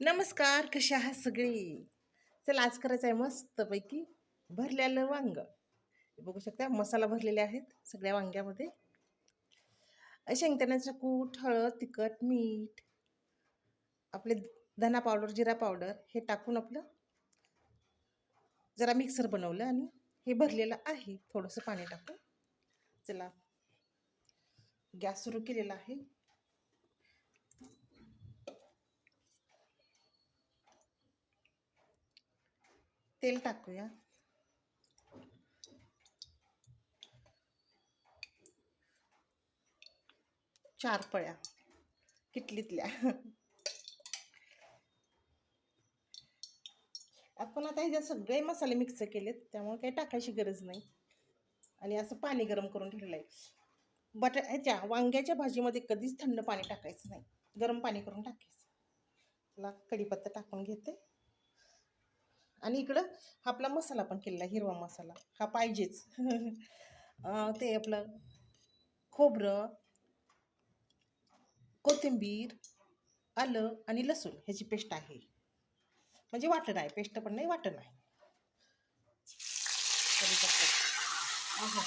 नमस्कार कशा आहात सगळी? चला आज करायचं आहे मस्तपैकी भरलेलं वांग. हे बघू शकता मसाला भरलेले आहेत सगळ्या वांग्यामध्ये. शेंगदाण्याचं कूट हळद तिखट मीठ आपले धना पावडर जिरा पावडर हे टाकून आपलं जरा मिक्सर बनवलं आणि हे भरलेलं आहे. थोडंसं पाणी टाकून. चला गॅस सुरू केलेला आहे. तेल टाकूया. चार पळ्या. किटलीतल्या. आपण आता ह्याच्यात सगळे मसाले मिक्स केलेत त्यामुळे काही टाकायची गरज नाही. आणि असं पाणी गरम करून ठेवलेलं आहे बटा ह्याच्या वांग्याच्या भाजीमध्ये कधीच थंड पाणी टाकायचं नाही. गरम पाणी करून टाकायचं. त्याला कढीपत्ता टाकून घेते. आणि इकडं आपला मसाला पण केलेला हिरवा मसाला. हा पाहिजेच. ते आपलं खोबरं कोथिंबीर आलं आणि लसूण ह्याची पेस्ट आहे. म्हणजे वाटण आहे पेस्ट पण नाही वाटण. आहा.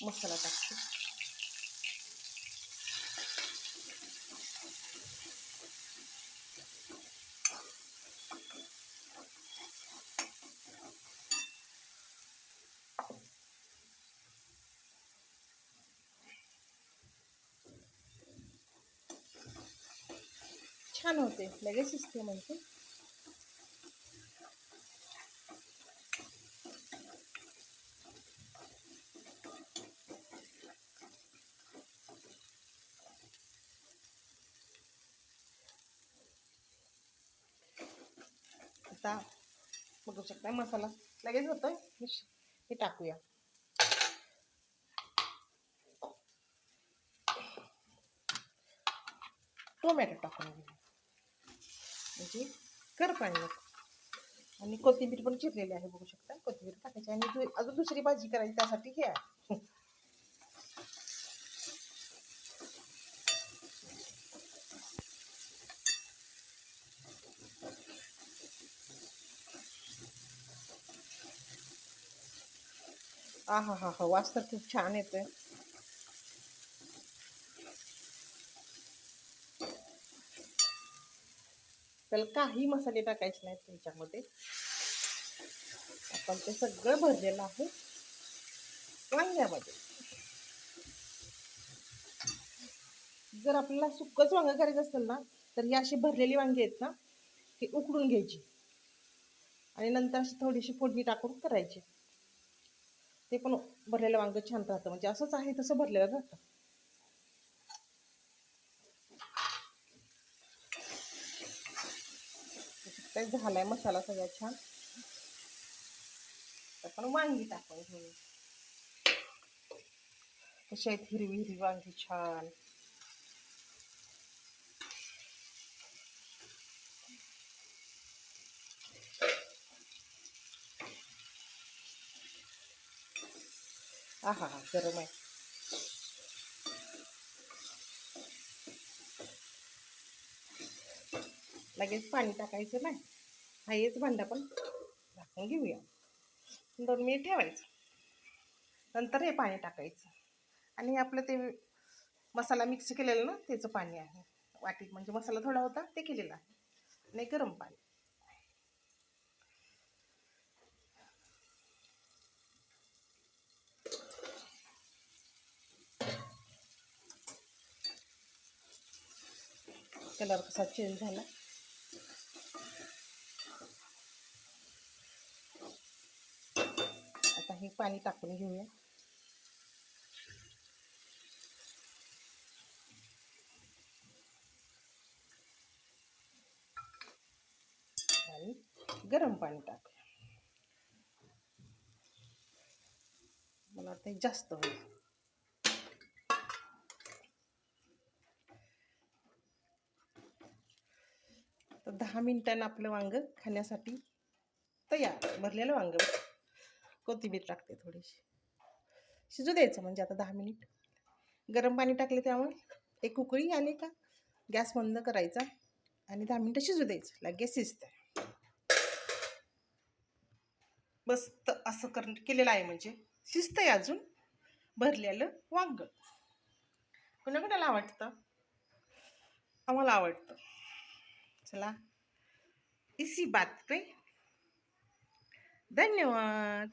मसाला टाकते. छान होते. लगेच शिजते म्हणते. आता बघू शकता मसाला लगेच होतोय. हे टाकूया. टोमॅटो टाकून घेऊ. म्हणजे कर पाणी नको. आणि कोथिंबीर पण चिरलेली आहे, बघू शकता. कोथिंबीर आणि दु- अजून दुसरी भाजी करायची, त्यासाठी हे हा हा हा वास तर खूप छान येतोय. त्याला काही मसाले टाकायचे नाहीत त्याच्यामध्ये. आपण ते सगळं भरलेलं आहे. वांग्यामध्ये. जर आपल्याला सुकंच वांगं करायचं असेल ना तर ही अशी भरलेली वांगी आहेत ना ती उकडून घ्यायची. आणि नंतर अशी थोडीशी फोडणी टाकून करायची. ते पण भरलेलं वांगं छान राहतं. म्हणजे असंच आहे तसं भरलेलं राहतं. काय झालाय मसाला सगळा छान. आपण वांगी टाकून घेऊ. कशी आहेत हिरवी हिरवी वांगी छान. आहा हा गरम आहे. लगेच पाणी टाकायचं नाही. हा हेच भांडा पण झाकून घेऊया. दोन मिनिट ठेवायचं. नंतर हे पाणी टाकायचं. आणि आपलं ते मसाला मिक्स केलेलं ना त्याचं पाणी आहे. वाटीत म्हणजे मसाला थोडा होता ते केलेलं आहे. आणि गरम पाणी. कलर कसा चेंज झाला आता हे पाणी टाकून घेऊया. आणि गरम पाणी टाकूया. मला वाटतं जास्त होईल. तर दहा मिनिटांना आपलं वांग खाण्यासाठी तयार भरलेलं वांग कोथिंबीर टाकते थोडीशी. शिजू द्यायचं म्हणजे आता दहा मिनिट. गरम पाणी टाकले त्यामुळे एक उकळी आली का गॅस बंद करायचा आणि दहा मिनटं शिजू द्यायचं. लगेच शिजतं मस्त असं कर केलेलं आहे म्हणजे. शिजतंय अजून. भरलेलं वांग. कुणाकुणाला आवडतं? आम्हाला आवडतं. चला. इसी बात पे. धन्यवाद.